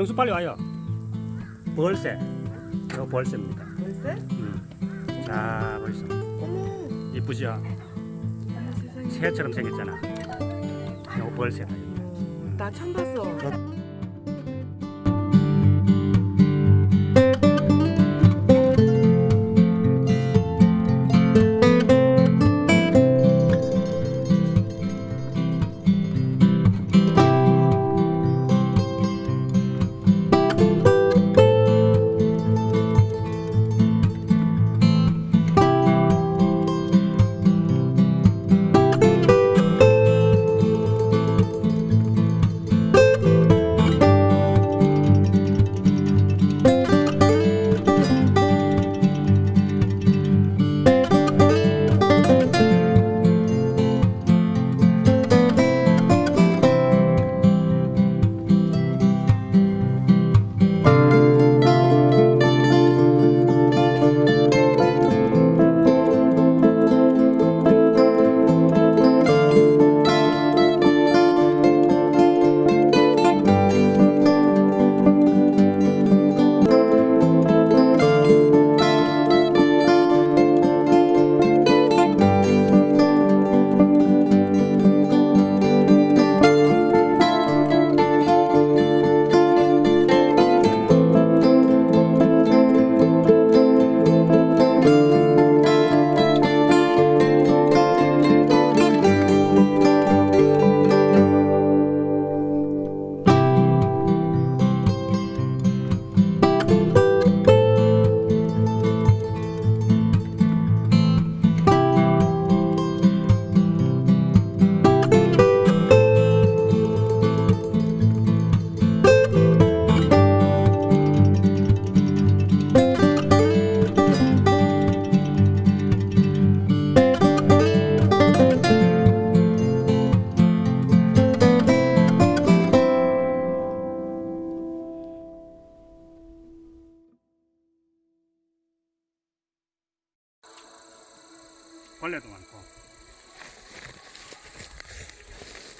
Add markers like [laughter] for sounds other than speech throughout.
경수 빨리 와요. 벌새. 이거 벌새입니다. 벌써? 음. 자, 벌써. 어머, 이쁘죠? 새처럼 생겼잖아. 이거 벌새다. 나 처음 봤어. 벌레도 많고.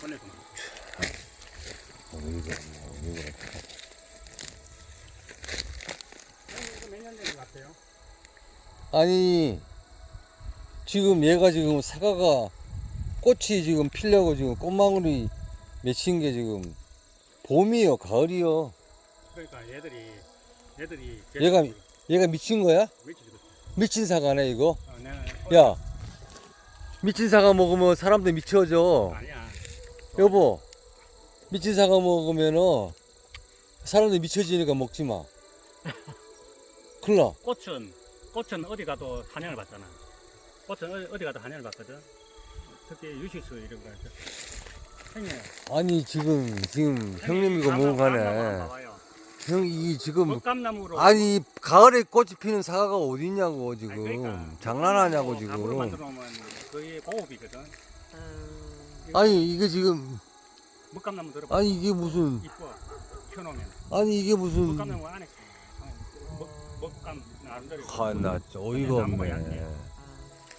벌레도 많고. 이거 몇년 된 것 같아요? 아니 지금 얘가 지금 사과가 꽃이 지금 피려고 지금 꽃망울이 맺힌 게 지금 봄이요 가을이요 그러니까 얘들이 얘들이 얘가 얘가 미친 거야? 미친 사과네 이거 어, 내가 야 미친 사과 먹으면 사람들 미쳐져 아니야. 여보 미친 사과 먹으면은 사람들 미쳐지니까 먹지 마 [laughs] 큰일 나 꽃은 꽃은 어디 가도 한양을 받잖아. 꽃은 어디, 어디 가도 한양을 받거든. 특히 유식수 이런 거. 형님, 아니 지금 지금 형님 이거 나무, 나무 한번 뭐가네 봐봐요. 형 이 지금 먹감나무로 아니 가을에 꽃이 피는 사과가 어디 있냐고 지금 아니, 그러니까 장난하냐고 지금 만들어 놓으면 고급이거든. 아, 아니 이게 지금 먹감나무 들어봐. 아니 이게 무슨 이뻐. 펴놓으면 아니 이게 무슨 안에 먹감 나름대로. 하나 어이가 없네. 아.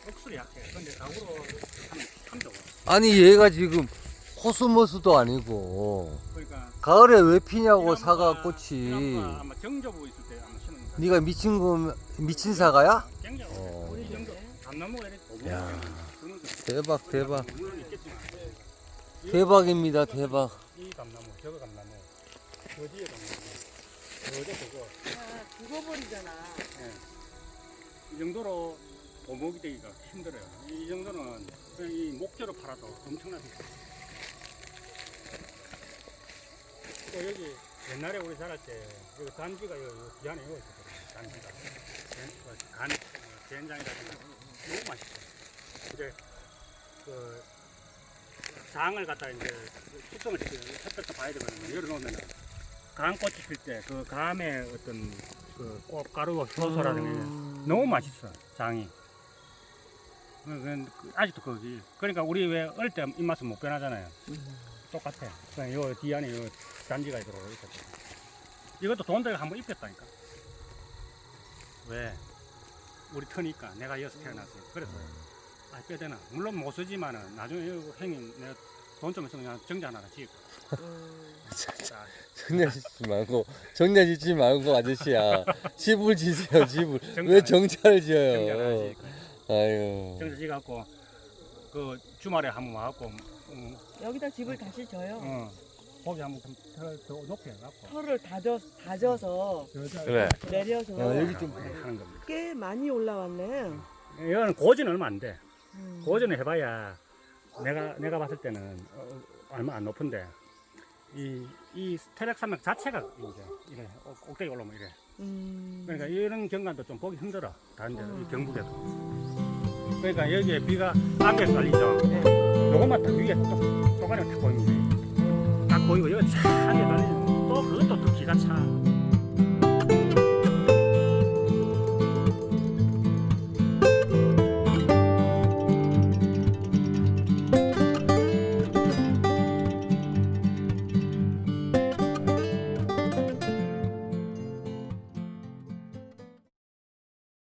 억수로 약해. 근데 참 좋아. 아니 얘가 지금 코스모스도 아니고. 그러니까 가을에 왜 피냐고 이 사과 이 꽃이. 나무가 아마 정저부 있을 때 아마 심은 거야. 네가 미친 거 미친 사과야? 어. 감나무가 오래 야. 대박 대박. 물론 있겠지만. 이- 대박입니다 대박. 이 감나무 저거 감나무. 저 뒤에 감나무. 저저 저거. 아, 죽어버리잖아. 이 정도로 오목이 되기가 힘들어요. 이 정도는 그냥 이 목재로 팔아도 엄청나게 또 여기 옛날에 우리 자랄 때 여기 단지가 여기 뒤안에 여기 있었거든요 단지가. 된- 그간 된장이라든가 너무 맛있어. 이제 그 장을 갖다 이제 숙성을 시키는 햇볕도 봐야 되거든요. 열어놓으면은. 감꽃이 필 때 그 감의 어떤 그 꽃가루 효소라든가 음. 너무 맛있어 장이. 그- 그- 그- 아직도 거기. 그러니까 우리 왜 어릴 때 입맛은 못 변하잖아요. 음. 똑같아. 그냥 요 뒤 안에 요 단지가 들어가 있었죠 이것도 돈 들여 한번 입혔다니까. 왜? 우리 터니까 내가 여기서 태어났어 그래서. 아 빼되나. 물론 못 쓰지만은 나중에 이거 형님 내가 돈 좀 있으면 그냥 정자 하나 지고. 음. 자, 정냐 짓지 말고 짓지 말고 아저씨야. 집을 지세요 집을. [laughs] 정자 왜 정자를 정자 하나 지어요 지고. 아유. 정자 지갖고 그 주말에 한번 와갖고 음, 여기다 집을 다시 져요. 어, 고기 한번 좀 더, 더 높게 해갖고. 털을 다져 다져서 그래 내려서 어, 여기 좀- 하는 겁니다. 꽤 많이 올라왔네. 이거는 고지는 얼마 안 돼. 음. 고지는 해봐야 내가 내가 봤을 때는 어, 얼마 안 높은데 이이 태백 산맥 자체가 이제 이래 어, 꼭대기 올라오면 이래. 음. 그러니까 이런 경관도 좀 보기 힘들어. 다른 데, 이 음. 경북에도. 그러니까 여기에 비가 앞에 깔리죠. 네. 요것만 딱 위에 똑- 똑바로 딱 보이면 돼. 딱 보이고 여기 차게 깔리면 또 그것도 또 기가 차.